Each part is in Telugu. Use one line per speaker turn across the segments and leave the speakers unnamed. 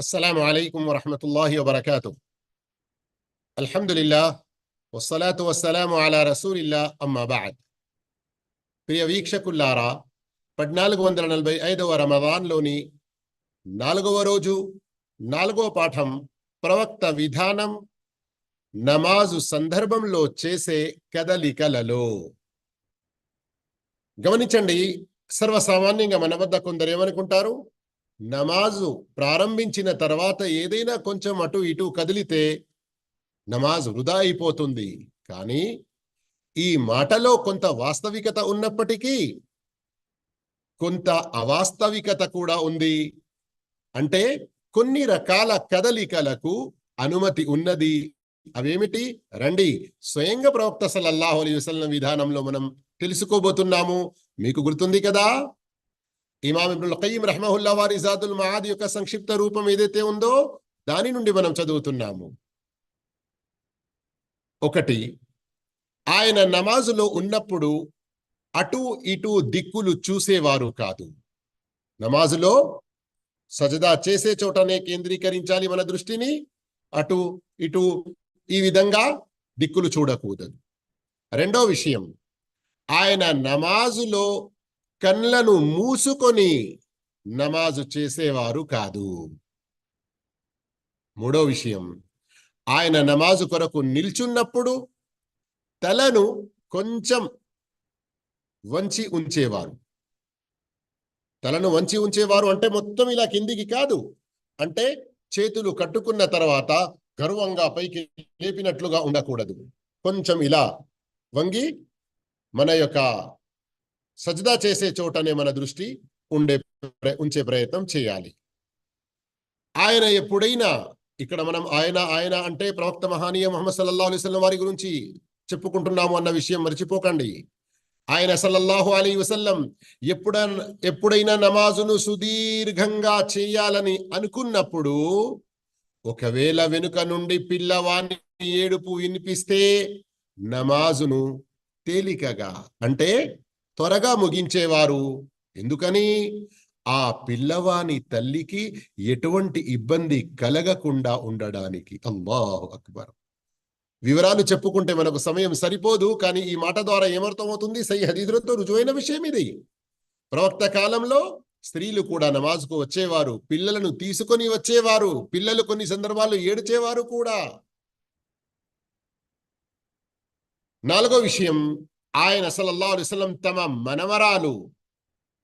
السلام عليكم ورحمة الله وبركاته الحمد لله والصلاة والسلام على رسول الله أما بعد ప్రియ వీక్షకుల్లారా పద్నాలుగు వందల నలభై ఐదవ రమదాన్లోని నాలుగవ రోజు నాలుగవ పాఠం ప్రవక్త విధానం నమాజు సందర్భంలో చేసే కదలికలలో గమనించండి సర్వసామాన్యంగా మన వద్ద కొందరు ఏమనుకుంటారు నమాజు ప్రారంభించిన తర్వాత ఏదైనా కొంచెం అటు ఇటు కదిలితే నమాజ్ వృధా అయిపోతుంది. కానీ ఈ మాటలో కొంత వాస్తవికత ఉన్నప్పటికీ కొంత అవాస్తవికత కూడా ఉంది. అంటే కొన్ని రకాల కదలికలకు అనుమతి ఉన్నది. అవేమిటి? రండి స్వయంగా ప్రవక్త సల్లల్లాహు అలీ వసల్లం విధానంలో మనం తెలుసుకోబోతున్నాము. మీకు గుర్తుంది కదా? ఇమాం ఇబ్నుల్ ఖయీం రహమహుల్లా వారి జాదుల్ మహాద్ యొక్క సంక్షిప్త రూపం ఏదైతే ఉందో దాని నుండి మనం చదువుతున్నాము. ఒకటి ఆయన నమాజులో ఉన్నప్పుడు అటు ఇటు దిక్కులు చూసేవారు కాదు. నమాజులో సజదా చేసే చోటనే కేంద్రీకరించాలి మన దృష్టిని అటు ఇటు ఈ విధంగా దిక్కులు చూడకూడదు. రెండో విషయం ఆయన నమాజులో కళ్ళను మూసుకొని నమాజు చేసేవారు కాదు. మూడో విషయం. ఆయన నమాజు కొరకు నిల్చున్నప్పుడు తలను కొంచెం వంచి ఉంచేవారు. తలను వంచి ఉంచేవారు అంటే మొత్తం ఇలా కిందికి కాదు. అంటే చేతులు కట్టుకున్న తర్వాత గర్వంగా పైకి లేపినట్లుగా ఉండకూడదు. కొంచెం ఇలా వంగి మన యొక్క సజ్దా చేసే చోటనే మన దృష్టి ఉండే ఉంచే ప్రయత్నం చేయాలి. ఆయన ఎప్పుడైనా ఇక్కడ మనం ఆయన ఆయన అంటే ప్రవక్త మహానీయ మొహమ్మద్ సల్లాహు అలైహి వారి గురించి చెప్పుకుంటున్నాము అన్న విషయం మర్చిపోకండి. ఆయన సల్లల్లాహు అలీ వసల్లం ఎప్పుడ ఎప్పుడైనా నమాజును సుదీర్ఘంగా చేయాలని అనుకున్నప్పుడు ఒకవేళ వెనుక నుండి పిల్లవాణి ఏడుపు వినిపిస్తే నమాజును తేలికగా అంటే త్వరగా ముగించేవారు. ఎందుకని? ఆ పిల్లవాని తల్లికి ఎటువంటి ఇబ్బంది కలగకుండా ఉండడానికి. అల్లాహు అక్బర్. వివరాలు చెప్పుకుంటే మనకు సమయం సరిపోదు కానీ ఈ మాట ద్వారా ఏమర్థమవుతుంది? సై హదీదులతో రుజువైన విషయం ఇది. ప్రవక్త కాలంలో స్త్రీలు కూడా నమాజ్కు వచ్చేవారు పిల్లలను తీసుకొని వచ్చేవారు పిల్లలు కొన్ని సందర్భాల్లో ఏడ్చేవారు కూడా. నాలుగో విషయం ఆయన సల్లల్లాహు అలిస్లం తమ మనవరాలు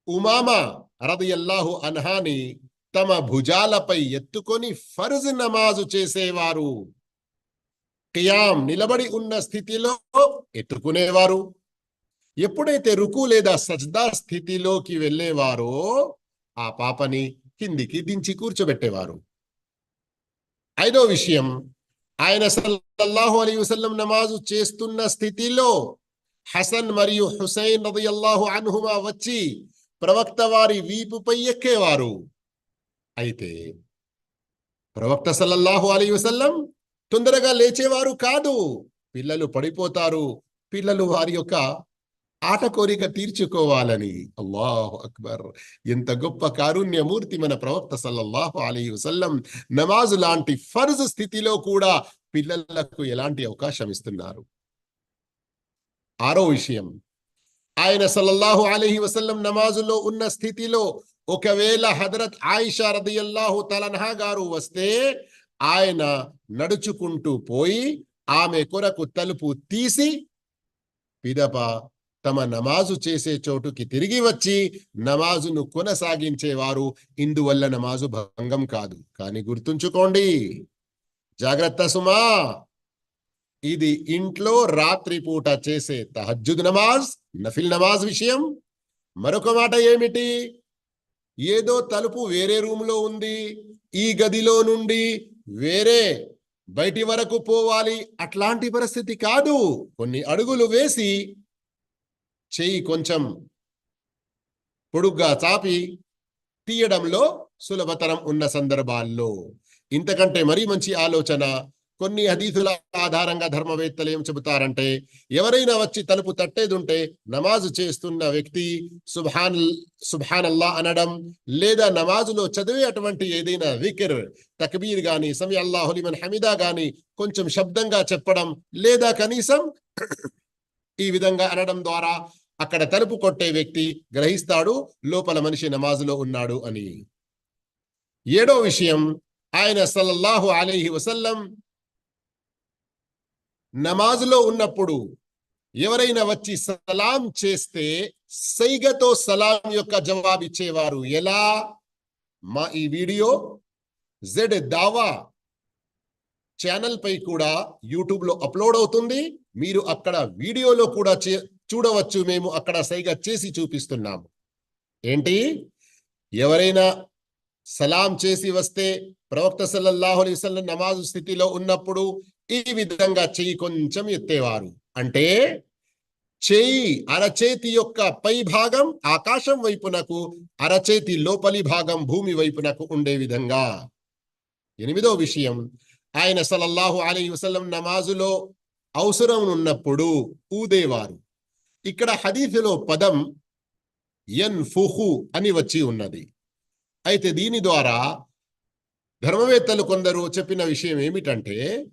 ఉమామా రదయల్లాహు అన్హాని తమ భుజాలపై ఎత్తుకొని ఫర్జ్ నమాజు చేసేవారు. కియాం నిలబడి ఉన్న స్థితిలో ఎత్తుకునేవారు. ఎప్పుడైతే రుకు లేదా సజ్దా స్థితిలోకి వెళ్ళేవారో ఆ పాపని కిందికి దించి కూర్చోబెట్టేవారు. ఐదో విషయం ఆయన సల్లల్లాహు అలీ వసల్లం నమాజు చేస్తున్న స్థితిలో హసన్ మరియు హుసైన్ రదియల్లాహు అన్హుమా వచ్చి ప్రవక్త వారి వీపుపై ఎక్కేవారు. అయితే ప్రవక్త సల్లల్లాహు అలీ వసల్లం తొందరగా లేచేవారు కాదు. పిల్లలు పడిపోతారు. పిల్లలు వారి యొక్క ఆట కోరిక తీర్చుకోవాలని. అల్లాహు అక్బర్. ఎంత గొప్ప కారుణ్యమూర్తి మన ప్రవక్త సల్లల్లాహు అలీ వసల్లం. నమాజ్ లాంటి ఫర్జ్ స్థితిలో కూడా పిల్లలకు ఎలాంటి అవకాశం ఇస్తున్నారు? ఆరో విషయం. ఆయన సల్లల్లాహు అలహి వసల్లం నమాజులో ఉన్న స్థితిలో ఒకవేళ హదరత్ ఆయిషా రదియల్లాహు తలన్హా గారు వస్తే ఆయన నడుచుకుంటూ పోయి ఆమె కొరకు తలుపు తీసి పిదప తమ నమాజు చేసే చోటుకి తిరిగి వచ్చి నమాజును కొనసాగించేవారు. ఇందువల్ల నమాజు భంగం కాదు. కానీ గుర్తుంచుకోండి. జాగ్రత్త సుమా. ఇది ఇంట్లో రాత్రి పూట చేసే తహజ్జుద్ నమాజ్ నఫిల్ నమాజ్ విషయం. మరొక మాట ఏమిటి? ఏదో తలుపు వేరే రూమ్లో ఉంది ఈ గదిలో నుండి వేరే బయటి వరకు పోవాలి అట్లాంటి పరిస్థితి కాదు. కొన్ని అడుగులు వేసి చెయ్యి కొంచెం పొడుగ్గా చాపి తీయడంలో సులభతరం ఉన్న సందర్భాల్లో. ఇంతకంటే మరీ మంచి ఆలోచన కొన్ని హదీసుల ఆధారంగా ధర్మవేత్తలు ఏం చెబుతారంటే ఎవరైనా వచ్చి తలుపు తట్టేదుంటే నమాజు చేస్తున్న వ్యక్తి సుభాన్ సుభాన్ అల్లా అనడం లేదా నమాజులో చదివే అటువంటి ఏదైనా వికిర్ తక్బీర్ గాని సమీ అల్లాహులిమన్ హమీదా గాని కొంచెం శబ్దంగా చెప్పడం లేదా కనీసం ఈ విధంగా అనడం ద్వారా అక్కడ తలుపు కొట్టే వ్యక్తి గ్రహిస్తాడు లోపల మనిషి నమాజులో ఉన్నాడు అని. ఏడో విషయం ఆయన సల్లల్లాహు అలీహి వసల్లం నమాజులో ఉన్నప్పుడు ఎవరైనా వచ్చి సలాం చేస్తే సైగతో సలాం యొక్క జవాబు ఇచ్చేవారు. ఎలా? మా ఈ వీడియో జెడ్ దావా ఛానల్ పై కూడా యూట్యూబ్లో అప్లోడ్ అవుతుంది. మీరు అక్కడ వీడియోలో కూడా చే- చూడవచ్చు. మేము అక్కడ సైగ చేసి చూపిస్తున్నాము. ఏంటి? ఎవరైనా సలాం చేసి వస్తే ప్రవక్త సల్లల్లాహు అలైహి నమాజు స్థితిలో ఉన్నప్పుడు ఈ విధంగా చెయ్యి కొంచెం ఎత్తేవారు. అంటే చేయి అరచేతి యొక్క పై భాగం ఆకాశం వైపునకు అరచేతి లోపలి భాగం భూమి వైపునకు ఉండే విధంగా. ఎనిమిదో విషయం. ఆయన సల్లల్లాహు అలీ వసలం నమాజులో అవసరం ఉన్నప్పుడు ఊదేవారు. ఇక్కడ హదీఫ్లో పదం ఎన్ ఫుహు అని వచ్చి ఉన్నది. అయితే దీని ద్వారా ధర్మవేత్తలు కొందరు చెప్పిన విషయం ఏమిటంటే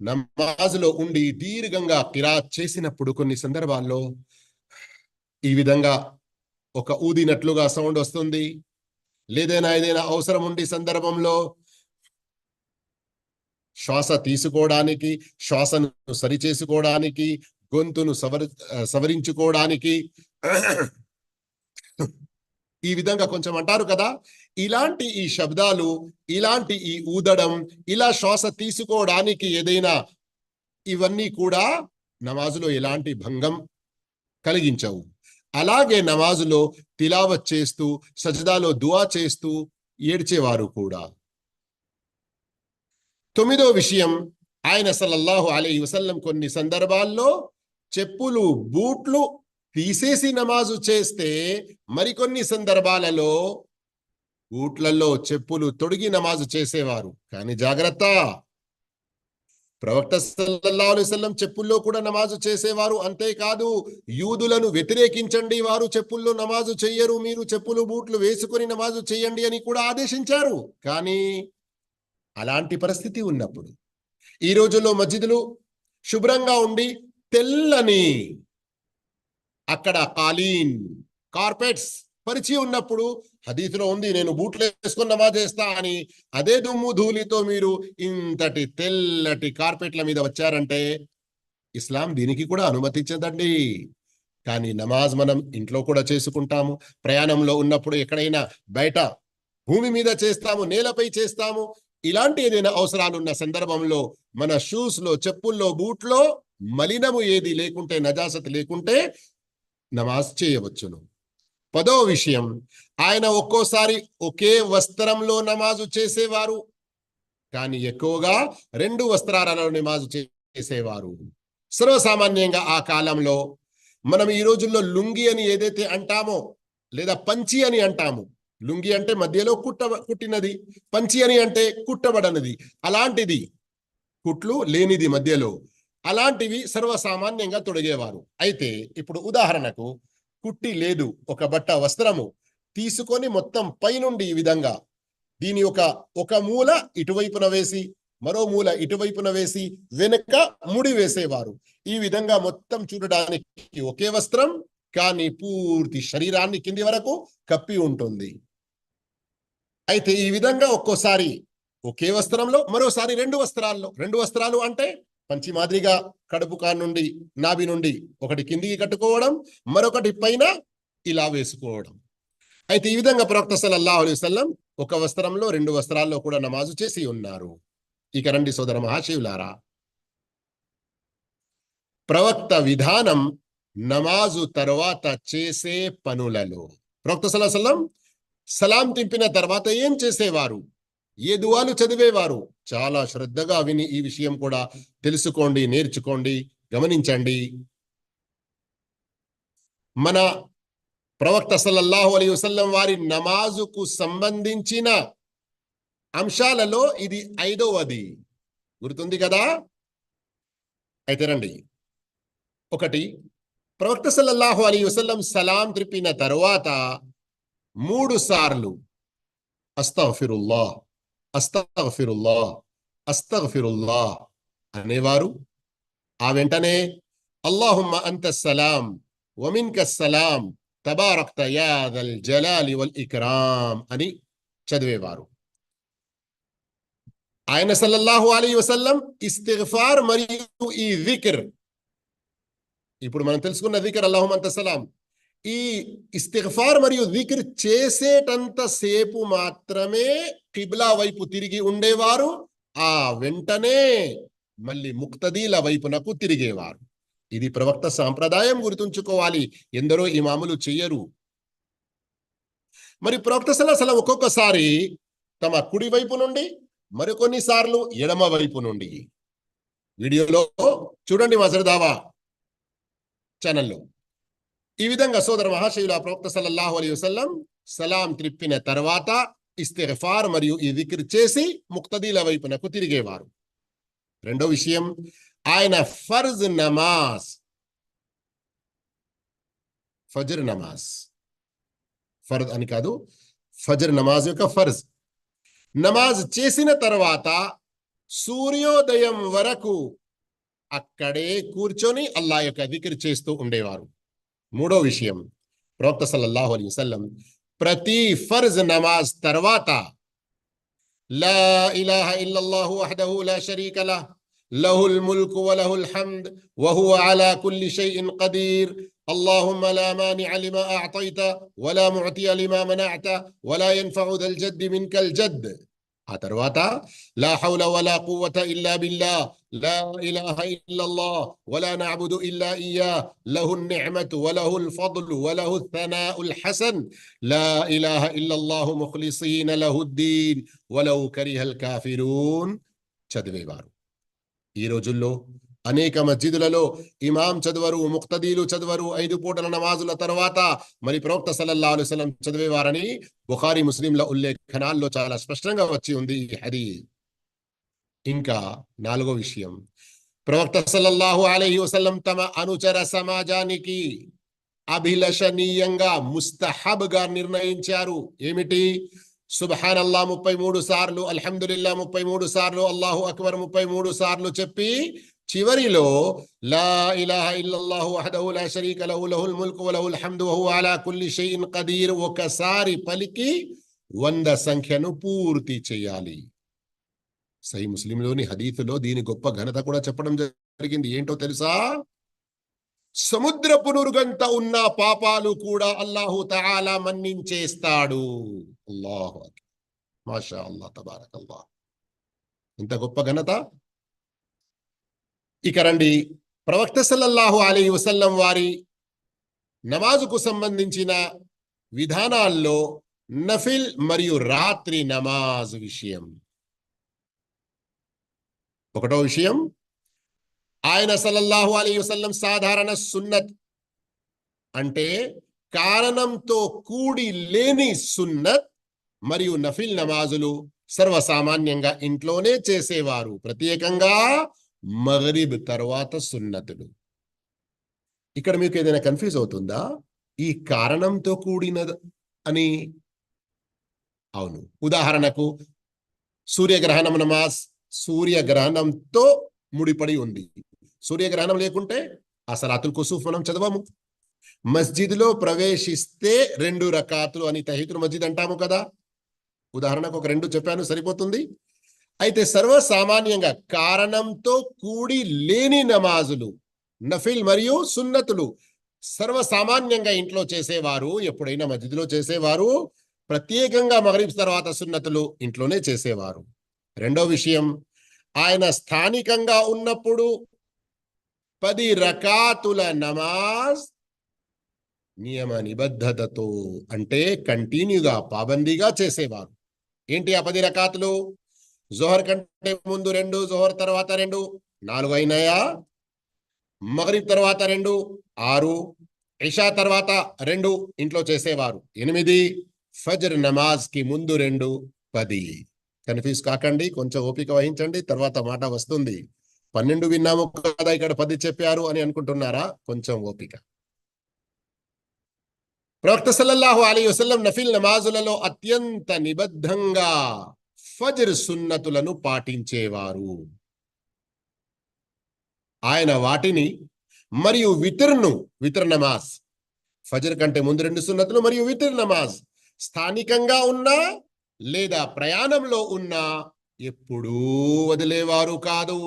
నమాజ్లో ఉండి దీర్ఘంగా కిరాత్ చేసినప్పుడు కొన్ని సందర్భాల్లో ఈ విధంగా ఒక ఊదినట్లుగా సౌండ్ వస్తుంది. లేదైనా ఏదైనా అవసరం ఉండి సందర్భంలో శ్వాస తీసుకోవడానికి శ్వాసను సరిచేసుకోవడానికి గొంతును సవరి సవరించుకోవడానికి ఈ విధంగా కొంచెం అంటారు కదా ఇలాంటి ఈ శబ్దాలు ఇలాంటి ఈ ఊదడం ఇలా శ్వాస తీసుకోవడానికి ఏదైనా ఇవన్నీ కూడా నమాజులో ఎలాంటి భంగం కలిగించవు. అలాగే నమాజులో తిలావత్ చేస్తూ సజదాలో దువా చేస్తూ ఏడ్చేవారు కూడా. తొమ్మిదో విషయం ఆయన సల్లల్లాహు అలీ వసల్లం కొన్ని సందర్భాల్లో చెప్పులు బూట్లు తీసేసి నమాజు చేస్తే మరికొన్ని సందర్భాలలో బూట్లలో చెప్పులు తొడిగి నమాజు చేసేవారు. కానీ జాగ్రత్త! ప్రవక్త సల్లల్లా అలైవల్లం చెప్పుల్లో కూడా నమాజు చేసేవారు అంతేకాదు యూదులను వ్యతిరేకించండి వారు చెప్పుల్లో నమాజు చెయ్యరు మీరు చెప్పులు బూట్లు వేసుకొని నమాజు చేయండి అని కూడా ఆదేశించారు. కానీ అలాంటి పరిస్థితి ఉన్నప్పుడు ఈ రోజుల్లో మస్జిదులు శుభ్రంగా ఉండి తెల్లని అక్కడ కాలీన్ కార్పెట్స్ పరిచి ఉన్నప్పుడు హదీతులో ఉంది నేను బూట్లు వేసుకుని నమాజ్ చేస్తా అని. అదే దుమ్ము ధూళితో మీరు ఇంతటి తెల్లటి కార్పెట్ల మీద వచ్చారంటే ఇస్లాం దీనికి కూడా అనుమతించదండి. కానీ నమాజ్ మనం ఇంట్లో కూడా చేసుకుంటాము. ప్రయాణంలో ఉన్నప్పుడు ఎక్కడైనా బయట భూమి మీద చేస్తాము నేలపై చేస్తాము. ఇలాంటి ఏదైనా అవసరాలున్న సందర్భంలో మన షూస్లో చెప్పుల్లో బూట్లో మలినము ఏది లేకుంటే నజాసత్ లేకుంటే నమాజ్ చేయవచ్చును. పదో విషయం ఆయన ఒక్కోసారి ఒకే వస్త్రంలో నమాజు చేసేవారు కానీ ఎక్కువగా రెండు వస్త్రాలలో నమాజు చేసేవారు. సర్వసామాన్యంగా ఆ కాలంలో మనం ఈ రోజుల్లో లుంగి అని ఏదైతే అంటామో లేదా పంచి అని అంటాము. లుంగి అంటే మధ్యలో కుట్ట కుట్టినది పంచి అని అంటే కుట్టబడనది. అలాంటిది కుట్లు లేనిది మధ్యలో. అలాంటివి సర్వసామాన్యంగా తొడిగేవారు. అయితే ఇప్పుడు ఉదాహరణకు కుట్టి లేదు ఒక బట్ట వస్త్రము తీసుకొని మొత్తం పైనుండి ఈ విధంగా దీని ఒక ఒక మూల ఇటువైపున వేసి మరో మూల ఇటువైపున వేసి వెనుక ముడి వేసేవారు. ఈ విధంగా మొత్తం చూడడానికి ఒకే వస్త్రం కానీ పూర్తి శరీరాన్ని కింది వరకు కప్పి ఉంటుంది. అయితే ఈ విధంగా ఒక్కోసారి ఒకే వస్త్రంలో మరోసారి రెండు వస్త్రాల్లో. రెండు వస్త్రాలు అంటే పంచి మాదిరిగా కడుపు నుండి నాభి నుండి ఒకటి కిందికి కట్టుకోవడం మరొకటి పైన ఇలా వేసుకోవడం. అయితే ఈ విధంగా ప్రవక్త సల్లల్లాహు అలైహి వసల్లం ఒక వస్త్రంలో రెండు వస్త్రాల్లో కూడా నమాజు చేసి ఉన్నారు. ఇక రండి సోదర మహాశివులారా. ప్రవక్త విధానం నమాజు తర్వాత చేసే పనులలో. ప్రవక్త సల్లాహం సలాం తింపిన తర్వాత ఏం చేసేవారు? ఏ దువాలు చదివేవారు? చాలా శ్రద్ధగా విని ఈ విషయం కూడా తెలుసుకోండి నేర్చుకోండి గమనించండి. మన ప్రవక్త సల్లల్లాహు అలీ వసల్లం వారి నమాజుకు సంబంధించిన అంశాలలో ఇది ఐదవది. గుర్తుంది కదా? అయితే రండి. ఒకటి ప్రవక్త సల్లల్లాహు అలీ వసల్లం సలాం త్రిపిన తరువాత మూడు సార్లు అస్తఫిరుల్లా అస్తగఫిరుల్లా అస్తగఫిరుల్లా అనేవారు. ఆ వెంటనే అల్లాహుమ్మ అంత సలాం వమిన్క సలాం తబారక్త యాదల్ జలాలి వల్ ఇక్రామ్ అని చదివేవారు. ఆయన సల్లల్లాహు అలీ వసల్లం ఇస్తిఫార్ మరియు ఈ విక్ర్ ఇప్పుడు మనం తెలుసుకున్న దికర్ అల్లాహుమంత సలాం. ఈ ఇస్తిఫార్ మరియు దిక్ర్ చేసేటంత సేపు మాత్రమే కిబ్లా వైపు తిరిగి ఉండేవారు. ఆ వెంటనే మళ్ళీ ముక్తదీల వైపునకు తిరిగేవారు. ఇది ప్రవక్త సాంప్రదాయం గుర్తుంచుకోవాలి. ఎందరో ఇమాములు చెయ్యరు. మరి ప్రవక్త సలసలం ఒక్కొక్కసారి తమ కుడి వైపు నుండి మరికొన్నిసార్లు ఎడమ వైపు నుండి. వీడియోలో చూడండి మజరదావా ఛానల్లో ఈ విధంగా సోదర మహాశయుల ప్రవక్త సల్లల్లాహు అలీ వసల్లం సలాం త్రిప్పిన తర్వాత ఇస్తెఫార్ మరియు ఈ దిక్ర్ చేసి ముక్తదీల వైపునకు తిరిగేవారు. రెండో విషయం ఆయన ఫర్జ్ నమాజ్ ఫజర్ నమాజ్. ఫర్జ్ అని కాదు ఫజర్ నమాజ్ యొక్క ఫర్జ్. నమాజ్ చేసిన తర్వాత సూర్యోదయం వరకు అక్కడే కూర్చొని అల్లా యొక్క దిక్ర్ చేస్తూ ఉండేవారు. మూడో విషయం ప్రవక్త సల్లల్లాహు అలైహి వసల్లం ప్రతి ఫర్జ్ నమాజ్ తర్వాత లా ఇలాహ ఇల్లల్లాహు వహదహు లా షరీక లహ్ له الملك وله الحمد وهو على كل شيء قدير اللهم لا مانع لما أعطيت ولا معطي لما منعت ولا ينفع ذا الجد منك الجد ఆ తర్వాత లా హౌల వలా కువ్వత ఇల్లా బిల్లా లా ఇలాహ ఇల్లల్లాహ్ వలా నఅబుదు ఇల్లా ఇయ్యా లహు నిఅమతు వలహు الفضل وله الثناء الحسن لا إله إلا الله مخلصين له الدين ولو كره الكافرون చదివేవారు ఈ రోజుల్లో అనేక మస్జిదులలో ఇమాం చదవరు ముక్తదీలు చదవరు ఐదు పూటల నమాజుల తర్వాత మరి ప్రవక్త సల్లల్లాహు అలైహి వసల్లం చదివేవారని బుఖారి ముస్లింల ఉల్లేఖనాల్లో చాలా స్పష్టంగా వచ్చి ఉంది ఈ హదీస్ ఇంకా నాలుగో విషయం. ప్రవక్త సల్లల్లాహు అలహి వసల్లం తమ అనుచర సమాజానికి అభిలషణీయంగా ముస్తహబ్గా నిర్ణయించారు. ఏమిటి? సుబహాన్ అల్లా ముప్పై మూడు సార్లు అల్హమ్దుల్లా ముప్పై మూడు సార్లు అల్లాహు అక్బర్ ముప్పై మూడు సార్లు చెప్పి చివరిలో లా ఇలాహ ఇల్లల్లాహు వహదహు లా షరీక లహు లహుల్ ముల్కు వలహుల్ హమ్దు వహు అలా కుల్లి షైఇన్ ఖదీర్. ఒకసారి పలికి వంద సంఖ్యను పూర్తి చేయాలి. సై ముస్లింలోని హదీఫ్లో దీని గొప్ప ఘనత కూడా చెప్పడం జరిగింది. ఏంటో తెలుసా? సముద్రపు నురుగంత ఉన్న పాపాలు కూడా అల్లాహు తాలా మన్నించేస్తాడు. అల్లాహు మాషా అల్లా తబారక్ అల్లా ఇంత గొప్ప ఘనత? ఇక రండి. ప్రవక్త సల్లల్లాహు అలీ వసల్లం వారి నమాజుకు సంబంధించిన విధానాల్లో నఫిల్ మరియు రాత్రి నమాజ్ విషయం. ఒకటో విషయం. ఆయన సల్లల్లాహు అలీ వసల్లం సాధారణ సున్నత్. అంటే కారణంతో కూడి లేని సున్నత్ మరియు నఫిల్ నమాజులు సర్వసామాన్యంగా ఇంట్లోనే చేసేవారు. ప్రత్యేకంగా మగరిబ్ తర్వాత సున్నతులు. ఇక్కడ మీకు ఏదైనా కన్ఫ్యూజ్ అవుతుందా? ఈ కారణంతో కూడిన అని? అవును. ఉదాహరణకు సూర్యగ్రహణం నమాజ్ సూర్యగ్రహణంతో ముడిపడి ఉంది. సూర్యగ్రహణం లేకుంటే ఆ సలాతుల్ కుసూఫ్ మనం చదవము. మస్జిద్లో ప్రవేశిస్తే రెండు రకాతులు అని తహీతుల్ మస్జిద్ అంటాము కదా. ఉదాహరణకు ఒక రెండు చెప్పాను సరిపోతుంది. అయితే సర్వసామాన్యంగా కారణంతో కూడి లేని నమాజులు నఫిల్ మరియు సున్నతులు సర్వసామాన్యంగా ఇంట్లో చేసేవారు ఎప్పుడైనా మస్జిద్లో చేసేవారు ప్రత్యేకంగా మగరీబ్ తర్వాత సున్నతులు ఇంట్లోనే చేసేవారు. రెండో విషయం ఆయన స్థానికంగా ఉన్నప్పుడు పది రకాతుల నమాజ్ నియమ నిబద్ధతతో అంటే కంటిన్యూగా పాబందీగా చేసేవారు. ఏంటి ఆ పది రకాతులు? జోహర్ కంటే ముందు రెండు జోహర్ తర్వాత రెండు నాలుగు అయినాయా? మగరిబ్ తర్వాత రెండు ఆరు ఇషా తర్వాత రెండు ఇంట్లో చేసేవారు. ఎనిమిది ఫజర్ నమాజ్కి ముందు రెండు పది. కన్ఫ్యూజ్ కాకండి కొంచెం ఓపిక వహించండి తర్వాత మాట వస్తుంది. పన్నెండు విన్నాము కదా ఇక్కడ పది చెప్పారు అని అనుకుంటున్నారా? కొంచెం ఓపిక. ప్రవక్త సల్లల్లాహు అలీ వసల్లం నఫిల్ నమాజులలో అత్యంత నిబద్ధంగా ఫజర్ సున్నతులను పాటించేవారు. ఆయన వాటిని మరియు వితర్ను వితర్ నమాజ్. ఫజర్ కంటే ముందు రెండు సున్నతులు మరియు వితర్ నమాజ్. స్థానికంగా ఉన్నా లేదా ప్రయాణంలో ఉన్నా ఎప్పుడూ వదిలేవారు కాదు.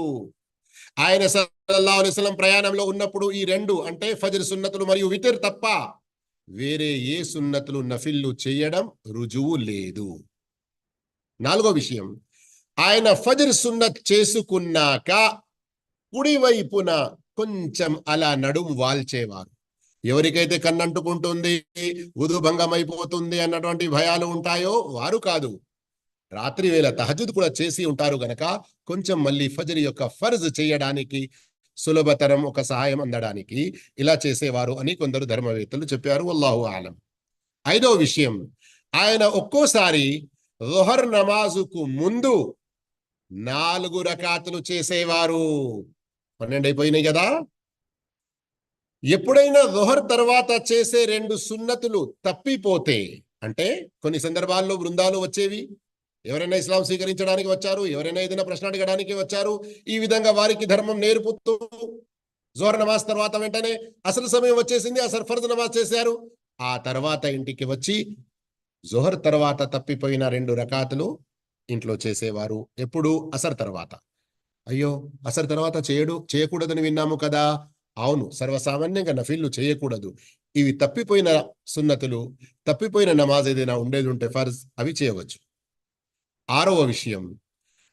ఆయన సల్లల్లాహు అలైహి ప్రయాణంలో ఉన్నప్పుడు ఈ రెండు అంటే ఫజర్ సున్నతులు మరియు వితిర్ తప్ప వేరే ఏ సున్నతులు నఫిల్లు చేయడం రుజువు లేదు. నాలుగో విషయం ఆయన ఫజర్ సున్నత్ చేసుకున్నాక కుడివైపున కొంచెం అలా నడుం వాల్చేవారు. ఎవరికైతే కన్నంటుకుంటుంది ఉదుభంగం అయిపోతుంది అన్నటువంటి భయాలు ఉంటాయో వారు కాదు. రాత్రి వేళ తహజుద్ కూడా చేసి ఉంటారు గనక కొంచెం మళ్ళీ ఫజర్ యొక్క ఫర్జ్ చేయడానికి సులభతరం ఒక సహాయం అందడానికి ఇలా చేసేవారు అని కొందరు ధర్మవేత్తలు చెప్పారు. అల్లాహు ఆలం. ఐదో విషయం ఆయన ఒక్కోసారి రొహర్ నమాజుకు ముందు నాలుగు రకాతులు చేసేవారు. పన్నెండు అయిపోయినాయి కదా? ఎప్పుడైనా జొహర్ తర్వాత చేసే రెండు సున్నతులు తప్పిపోతే అంటే కొన్ని సందర్భాల్లో బృందాలు వచ్చేవి ఎవరైనా ఇస్లాం స్వీకరించడానికి వచ్చారు ఎవరైనా ఏదైనా ప్రశ్న అడగడానికి వచ్చారు ఈ విధంగా వారికి ధర్మం నేర్పుతూ జోహర్ నమాజ్ తర్వాత వెంటనే అసలు సమయం వచ్చేసింది అసలు ఫర్జ్ నమాజ్ చేశారు. ఆ తర్వాత ఇంటికి వచ్చి జోహర్ తర్వాత తప్పిపోయిన రెండు రకాతులు ఇంట్లో చేసేవారు ఎప్పుడు అసర్ తర్వాత. అయ్యో అసర్ తర్వాత చేయడు చేయకూడదని విన్నాము కదా అవును సర్వసామాన్యంగా నఫిల్లు చేయకూడదు. ఇవి తప్పిపోయిన సున్నతులు తప్పిపోయిన నమాజ్ ఏదైనా ఉండేది ఉంటే ఫర్జ్ అవి చేయవచ్చు. ఆరవ విషయం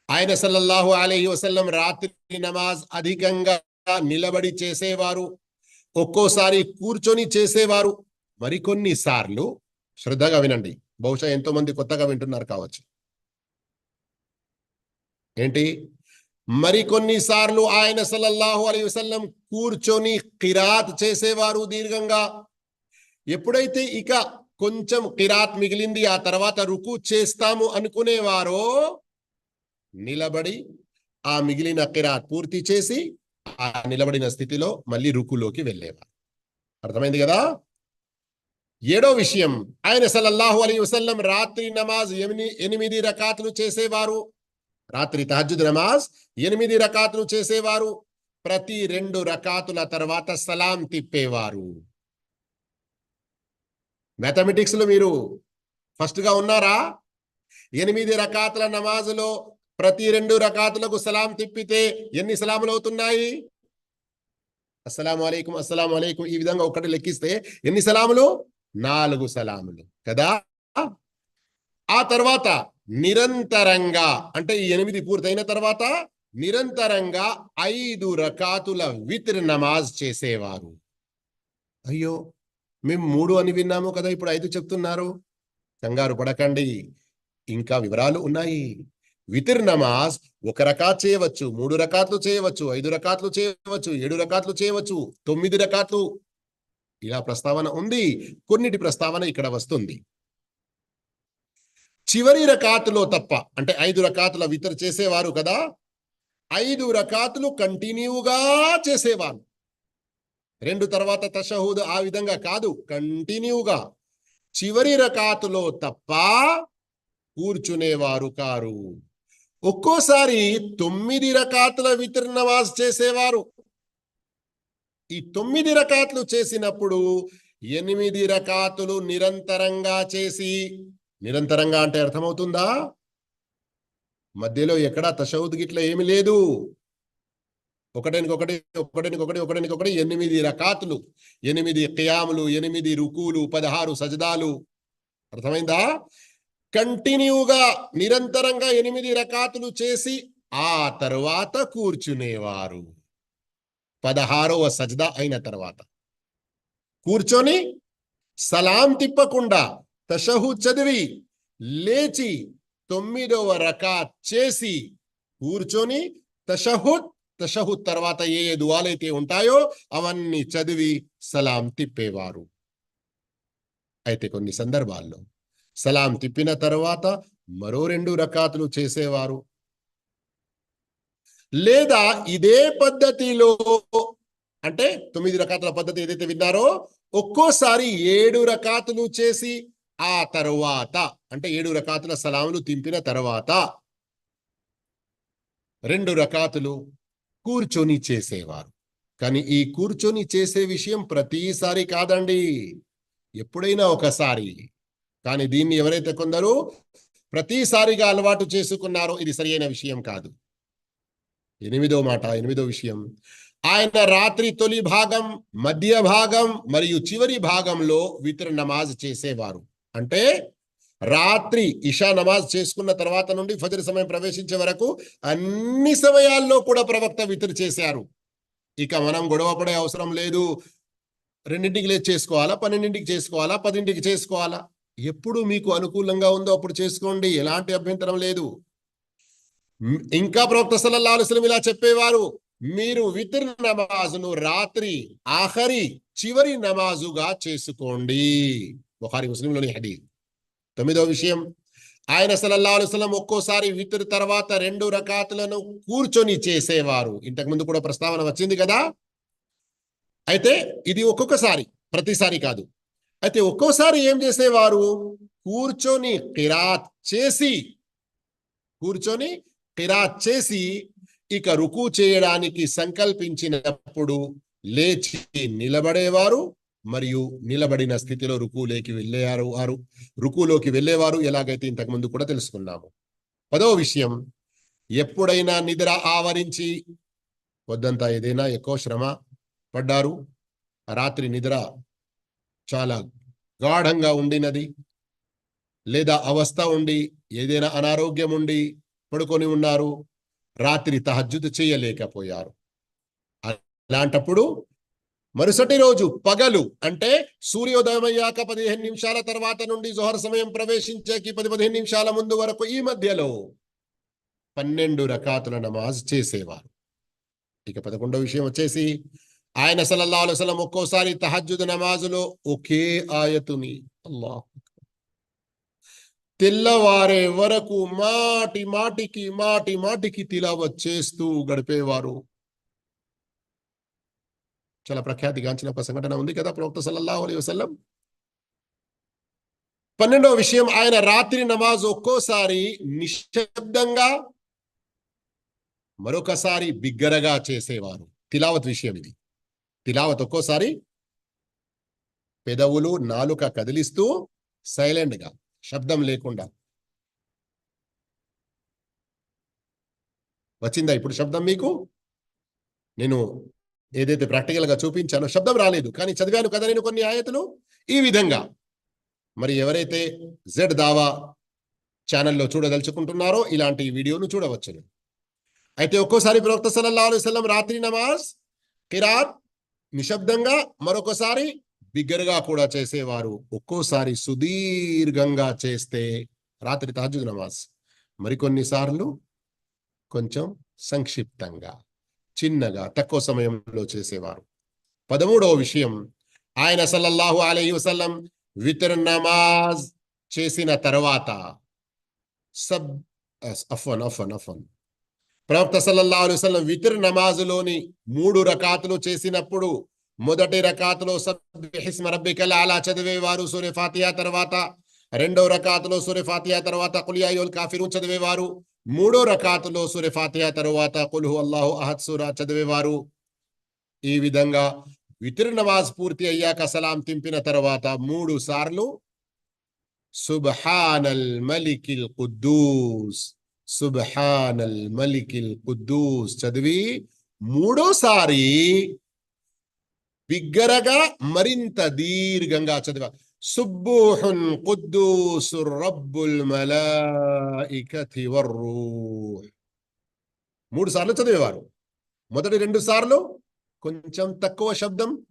ఆయన సల్లల్లాహు అలీ వసల్లం రాత్రి నమాజ్ అధికంగా నిలబడి చేసేవారు ఒక్కోసారి కూర్చొని చేసేవారు. మరికొన్ని సార్లు శ్రద్ధగా వినండి. బహుశా ఎంతో మంది కొత్తగా వింటున్నారు కావచ్చు. ఏంటి? మరికొన్నిసార్లు ఆయన సల్లల్లాహు అలీ వసల్లం కూర్చొని కిరాత్ చేసేవారు దీర్ఘంగా. ఎప్పుడైతే ఇక కొంచెం కిరాత్ మిగిలింది ఆ తర్వాత రుకు చేస్తాము అనుకునేవారో నిలబడి ఆ మిగిలిన కిరాత్ పూర్తి చేసి ఆ నిలబడిన స్థితిలో మళ్ళీ రుకులోకి వెళ్ళేవారు. అర్థమైంది కదా? ఏడో విషయం ఆయన సల్లల్లాహు అలీ వసల్లం రాత్రి నమాజ్ ఎనిమిది ఎనిమిది రకాతులు చేసేవారు. రాత్రి తహజుద్ నమాజ్ ఎనిమిది రకాతులు చేసేవారు ప్రతి రెండు రకాతుల తర్వాత సలాం తిప్పేవారు. మ్యాథమెటిక్స్లో మీరు ఫస్ట్గా ఉన్నారా? ఎనిమిది రకాతుల నమాజులో ప్రతి రెండు రకాతులకు సలాం తిప్పితే ఎన్ని సలాములు అవుతున్నాయి? అస్సలం అలైకుం అస్సలం అలైకుం ఈ విధంగా ఒకటి లెక్కిస్తే ఎన్ని సలాములు? నాలుగు సలాములు. కదా? ఆ తర్వాత నిరంతరంగా అంటే ఈ ఎనిమిది పూర్తయిన తర్వాత నిరంతరంగా ఐదు రకాతుల విత్ర్ నమాజ్ చేసేవారు. అయ్యో మేము మూడు అని విన్నాము కదా ఇప్పుడు ఐదు చెప్తున్నారు. కంగారు పడకండి ఇంకా వివరాలు ఉన్నాయి. వితిర్ నమాజ్ ఒక రకాత్ చేయవచ్చు మూడు రకాట్లు చేయవచ్చు ఐదు రకాట్లు చేయవచ్చు ఏడు రకాట్లు చేయవచ్చు తొమ్మిది రకాట్లు ఇలా ప్రస్తావన ఉంది కొన్నిటి ప్రస్తావన ఇక్కడ వస్తుంది. చివరి రకాతులో తప్ప అంటే ఐదు రకాతుల వితర చేసేవారు కదా ఐదు రకాతులు కంటిన్యూగా చేసేవారు. రెండు తర్వాత తషహూద్ ఆ విధంగా కాదు కంటిన్యూగా. చివరి రకాతులో తప్ప కూర్చునేవారు కారు. ఒక్కోసారి తొమ్మిది రకాతుల వితర్ నమాజ్ చేసేవారు. ఈ తొమ్మిది రకాతులు చేసినప్పుడు ఎనిమిది రకాతులు నిరంతరంగా చేసి నిరంతరంగా అంటే అర్థమవుతుందా? మధ్యలో ఎక్కడా తషౌద్ గిట్ల ఏమి లేదు. ఒకటానికి ఒకటి ఒకటానికి ఒకటి ఒకటి ఎనిమిది రకాతులు ఎనిమిది కయాములు ఎనిమిది రుకులు పదహారు సజదాలు. అర్థమైందా? కంటిన్యూగా నిరంతరంగా ఎనిమిది రకాతులు చేసి ఆ తర్వాత కూర్చునేవారు. పదహారవ సజదా అయిన తర్వాత. కూర్చొని సలాం తిప్పకుండా తషహు చదివి లేచి తొమ్మిదవ రకాత్ చేసి కూర్చొని తషహుద్ తషహుద్ తర్వాత ఏ ఏ దువాలైతే ఉంటాయో అవన్నీ చదివి సలాం తిప్పేవారు. అయితే కొన్ని సందర్భాల్లో సలాం తిప్పిన తర్వాత మరో రెండు రకాతులు చేసేవారు. లేదా ఇదే పద్ధతిలో అంటే తొమ్మిది రకాతుల పద్ధతి ఏదైతే విన్నారో ఒక్కోసారి ఏడు రకాతులు చేసి ఆ తరువాత అంటే ఏడు రకాతుల సలాములు తింపిన తర్వాత రెండు రకాతులు కూర్చొని చేసేవారు. కానీ ఈ కూర్చొని చేసే విషయం ప్రతిసారి కాదండి. ఎప్పుడైనా ఒకసారి. కానీ దీన్ని ఎవరైతే కొందరు ప్రతిసారిగా అలవాటు చేసుకున్నారో ఇది సరియైన విషయం కాదు. ఎనిమిదో మాట ఎనిమిదో విషయం. ఆయన రాత్రి తొలి భాగం మధ్య భాగం మరియు చివరి భాగంలో విత్ర నమాజ్ చేసేవారు. అంటే రాత్రి ఇషా నమాజ్ చేసుకున్న తర్వాత నుండి ఫజర్ సమయం ప్రవేశించే వరకు అన్ని సమయాల్లో కూడా ప్రవక్త విత్ర చేశారు. ఇక మనం గొడవ పడే అవసరం లేదు. రెండింటికి లేదు చేసుకోవాలా? పన్నెండింటికి చేసుకోవాలా? పదింటికి చేసుకోవాలా? ఎప్పుడు మీకు అనుకూలంగా ఉందో అప్పుడు చేసుకోండి. ఎలాంటి అభ్యంతరం లేదు. ఇంకా ప్రవక్త సల్లల్లాహు అలుసలం ఇలా చెప్పేవారు. మీరు విత్ర్ నమాజును రాత్రి ఆఖరి చివరి నమాజుగా చేసుకోండి. బుఖారి ముస్లింలోని హదీస్. తొమ్మిదో విషయం ఆయన సలల్లా అలైహి ఒక్కోసారి విత్ర్ తర్వాత రెండు రకాతులను కూర్చొని చేసేవారు. ఇంతకు ముందు కూడా ప్రస్తావన వచ్చింది కదా? అయితే ఇది ఒక్కొక్కసారి ప్రతిసారి కాదు. అయితే ఒక్కోసారి ఏం చేసేవారు? కూర్చొని కిరాత్ చేసి కూర్చొని కిరాత్ చేసి ఇక రుకు చేయడానికి సంకల్పించినప్పుడు లేచి నిలబడేవారు. మరియు నిలబడిన స్థితిలో రుకులోకి వెళ్ళేవారు వారు. రుకులోకి వెళ్ళేవారు ఎలాగైతే ఇంతకు ముందు కూడా తెలుసుకున్నాము. పదవ విషయం ఎప్పుడైనా నిద్ర ఆవరించి వద్దంతా ఏదైనా ఎక్కువ శ్రమ పడ్డారు? రాత్రి నిద్ర చాలా గాఢంగా ఉండినది లేదా అవస్థ ఉండి ఏదైనా అనారోగ్యం ఉండి పడుకొని ఉన్నారు? రాత్రి తహజ్జుద్ చేయలేకపోయారు. అలాంటప్పుడు మరుసటి రోజు పగలు అంటే సూర్యోదయం అయ్యాక పదిహేను నిమిషాల తర్వాత నుండి జోహర్ సమయం ప్రవేశించేకి పది పదిహేను నిమిషాల ముందు వరకు ఈ మధ్యలో పన్నెండు రకాతుల నమాజ్ చేసేవారు. ఇక పదకొండో విషయం వచ్చేసి ఆయన సలల్లా అలైహి ఒక్కోసారి తహజ్జుద్ నమాజులో ఒకే ఆయతుని అల్లాహ్ తెల్లవారే వరకు మాటి మాటికి మాటి మాటికి తిలావత్ చేస్తూ గడిపేవారు. చాలా ప్రఖ్యాతిగాంచిన ఒక సంఘటన ఉంది కదా ప్రవక్త సల్లల్లాహు అలైహి వసల్లం. పన్నెండవ విషయం ఆయన రాత్రి నమాజ్ ఒక్కోసారి నిశ్శబ్దంగా మరొకసారి బిగ్గరగా చేసేవారు. తిలావత్ విషయం ఇది. తిలావత్ ఒక్కోసారి పెదవులు నాలుక కదిలిస్తూ సైలెంట్గా శబ్దం లేకుండా. వచ్చిందా ఇప్పుడు శబ్దం మీకు? నేను ఏదైతే ప్రాక్టికల్గా చూపించానో శబ్దం రాలేదు. కానీ చదివాను కదా నేను కొన్ని ఆయతలు? ఈ విధంగా. మరి ఎవరైతే జెడ్ దావా ఛానల్లో చూడదలుచుకుంటున్నారో ఇలాంటి వీడియోను చూడవచ్చును. అయితే ఒక్కోసారి ప్రవక్త సల్లల్లాహు అలైహి రాత్రి నమాజ్ కిరాత్ నిశ్శబ్దంగా మరొకసారి బిగ్గరగా కూడా చేసేవారు. ఒక్కోసారి సుదీర్ఘంగా చేస్తే రాత్రి తహజుద్ నమాజ్. మరికొన్ని సార్లు కొంచెం సంక్షిప్తంగా. చిన్నగా తక్కువ సమయంలో చేసేవారు. పదమూడవ విషయం ఆయన సల్లల్లాహు అలహి వసల్లం వితర్ నమాజ్ చేసిన తర్వాత సబ్ అఫన్ అఫన్ అఫన్ ప్రవక్త సల్లల్లా అలైహి వసల్లం వితర్ నమాజులోని మూడు రకాతులు చేసినప్పుడు మొదటి రకాతులో సబ్హిస్మ రబ్బికల్ అలా చదివేవారు సూర్య ఫాతియా తర్వాత రెండో రకాతులో సూర్య ఫాతియా తర్వాత కులియాయోల్ కాఫిరు చదివేవారు మూడో రకాతులో సూర్య ఫాతిహా తర్వాత కుల్హు అల్లాహు అహద్ సూరా చదివేవారు. ఈ విధంగా వితిర్ నమాజ్ పూర్తి అయ్యాక సలాం తింపిన తర్వాత మూడు సార్లు సుబ్హానల్ మలికిల్ కుద్దూస్ సుబ్హానల్ మలికిల్ కుద్దూస్ చదివి మూడోసారి బిగ్గరగా మరింత దీర్ఘంగా చదివా సుబ్బూహున్ కుద్దూసుర్ రబ్బుల్ మలాయికతి వర్రూహ్ మూడు సార్లు చదివేవారు. మొదటి రెండు సార్లు కొంచెం తక్కువ శబ్దం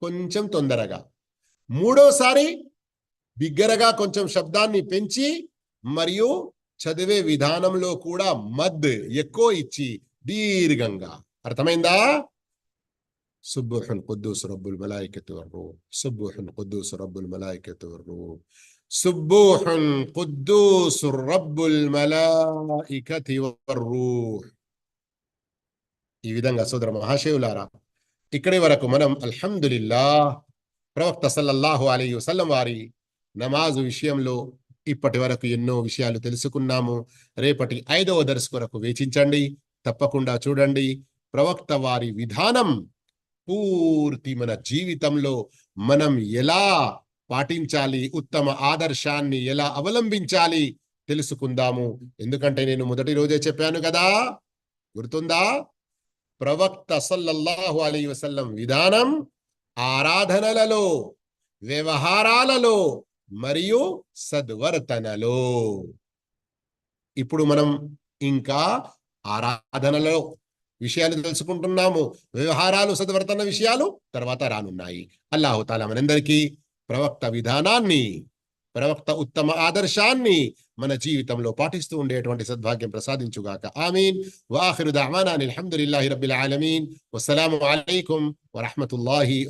కొంచెం తొందరగా. మూడోసారి బిగ్గరగా కొంచెం శబ్దాన్ని పెంచి మరియు చదివే విధానంలో కూడా మద్ ఎక్కువ ఇచ్చి దీర్ఘంగా. అర్థమైందా? సుబ్బుహున్ కుద్దూస్ రబ్బుల్ మలాయికతు వర్రూహ్ సుబ్బుహున్ కుద్దూస్ రబ్బుల్ మలాయికతు వర్రూహ్ సుబ్బూహున్ ఖుద్దూసుర్ రబ్బుల్ మలాయికతి వర్రూహ్ ఈ విధంగా సోదర మహాశివులారా ఇక్కడి వరకు మనం అల్హమ్దులిల్లా ప్రవక్త సల్లల్లాహు అలీ వసల్లం వారి నమాజు విషయంలో ఇప్పటి వరకు ఎన్నో విషయాలు తెలుసుకున్నాము రేపటి ఐదవ దర్శ కొరకు వేచించండి తప్పకుండా చూడండి ప్రవక్త వారి విధానం పూర్తి మన జీవితంలో మనం ఎలా పాటించాలి ఉత్తమ ఆదర్శాన్ని ఎలా అవలంబించాలి తెలుసుకుందాము. ఎందుకంటే నేను మొదటి రోజే చెప్పాను కదా గుర్తుందా? ప్రవక్త సల్లల్లాహు అలీ వసల్లం విధానం ఆరాధనలలో వ్యవహారాలలో మరియు సద్వర్తనలో. ఇప్పుడు మనం ఇంకా ఆరాధనలో విషయాలు తెలుసుకుంటున్నాము. వ్యవహారాలు సద్వర్తన విషయాలు తర్వాత రానున్నాయి. అల్లాహుతాల మనందరికీ ప్రవక్త విధానాన్ని ప్రవక్త ఉత్తమ ఆదర్శాన్ని మన జీవితంలో పాటిస్తూ ఉండేటువంటి సద్భాగ్యం ప్రసాదించుగాక. ఆమీన్. వాఖిరు దావానా అల్హమ్దులిల్లాహి రబ్బిల్ ఆలమీన్. వస్సలాము అలైకుం వరహ్మతుల్లాహి